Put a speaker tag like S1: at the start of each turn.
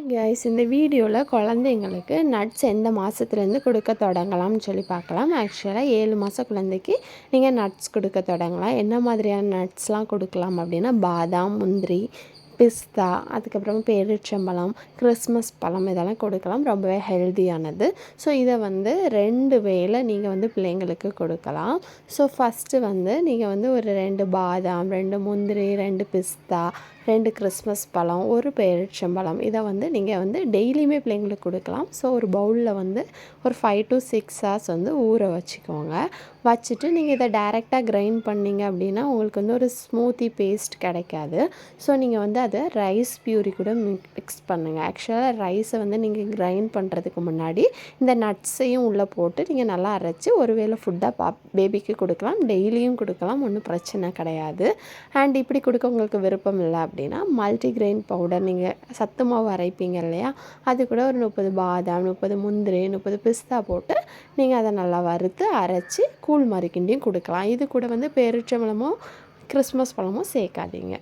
S1: Guys இந்த வீடியோவில் குழந்தைங்களுக்கு நட்ஸ் எந்த மாதத்துலேருந்து கொடுக்க தொடங்கலாம்னு சொல்லி பார்க்கலாம். ஆக்சுவலாக ஏழு மாத குழந்தைக்கு நீங்கள் நட்ஸ் கொடுக்க தொடங்கலாம். என்ன மாதிரியான நட்ஸ்லாம் கொடுக்கலாம் அப்படின்னா பாதாம் முந்திரி பிஸ்தா அதுக்கப்புறம் பேரிச்சம்பழம் கிறிஸ்மஸ் பழம் இதெல்லாம் கொடுக்கலாம். ரொம்பவே ஹெல்தியானது. ஸோ இதை வந்து ரெண்டு வேளை நீங்கள் வந்து பிள்ளைங்களுக்கு கொடுக்கலாம். ஸோ ஃபஸ்ட்டு வந்து நீங்கள் வந்து ஒரு ரெண்டு பாதாம் ரெண்டு முந்திரி ரெண்டு பிஸ்தா ரெண்டு கிறிஸ்மஸ் பழம் ஒரு பேரிச்சம்பழம் இதை வந்து நீங்கள் வந்து டெய்லியுமே பிள்ளைங்களுக்கு கொடுக்கலாம். ஸோ ஒரு பவுலில் வந்து ஒரு ஃபைவ் டு சிக்ஸ் ஹவர்ஸ் வந்து ஊற வச்சுக்கோங்க. வச்சுட்டு நீங்கள் இதை டைரெக்டாக கிரைண்ட் பண்ணிங்க அப்படின்னா உங்களுக்கு வந்து ஒரு ஸ்மூத்தி பேஸ்ட் கிடைக்காது. ஸோ நீங்கள் வந்து அதை ரைஸ் பியூரி கூட மிக்ஸ் பண்ணுங்கள் ஆக்சுவலாக ரைஸை வந்து நீங்கள் கிரைண்ட் பண்ணுறதுக்கு முன்னாடி இந்த நட்ஸையும் உள்ளே போட்டு நீங்கள் நல்லா அரைச்சி ஒரு வேளை ஃபுட்டாக பா பேபிக்கு கொடுக்கலாம் டெய்லியும் கொடுக்கலாம் ஒன்றும் பிரச்சனை கிடையாது. அண்ட் இப்படி கொடுக்க உங்களுக்கு விருப்பம் இல்லை அப்படின்னா மல்டிக்ரெயின் பவுடர் நீங்கள் சத்து மாவு அரைப்பீங்க இல்லையா? அது கூட ஒரு முப்பது பாதாம் முப்பது முந்திரி முப்பது பிஸ்தா போட்டு நீங்கள் அதை நல்லா வறுத்து அரைச்சி கூழ் மாதிரி கிண்டியும் கொடுக்கலாம். இது கூட வந்து பேரிச்சம்பழமும் கிறிஸ்மஸ் பழமும் சேர்க்காதீங்க.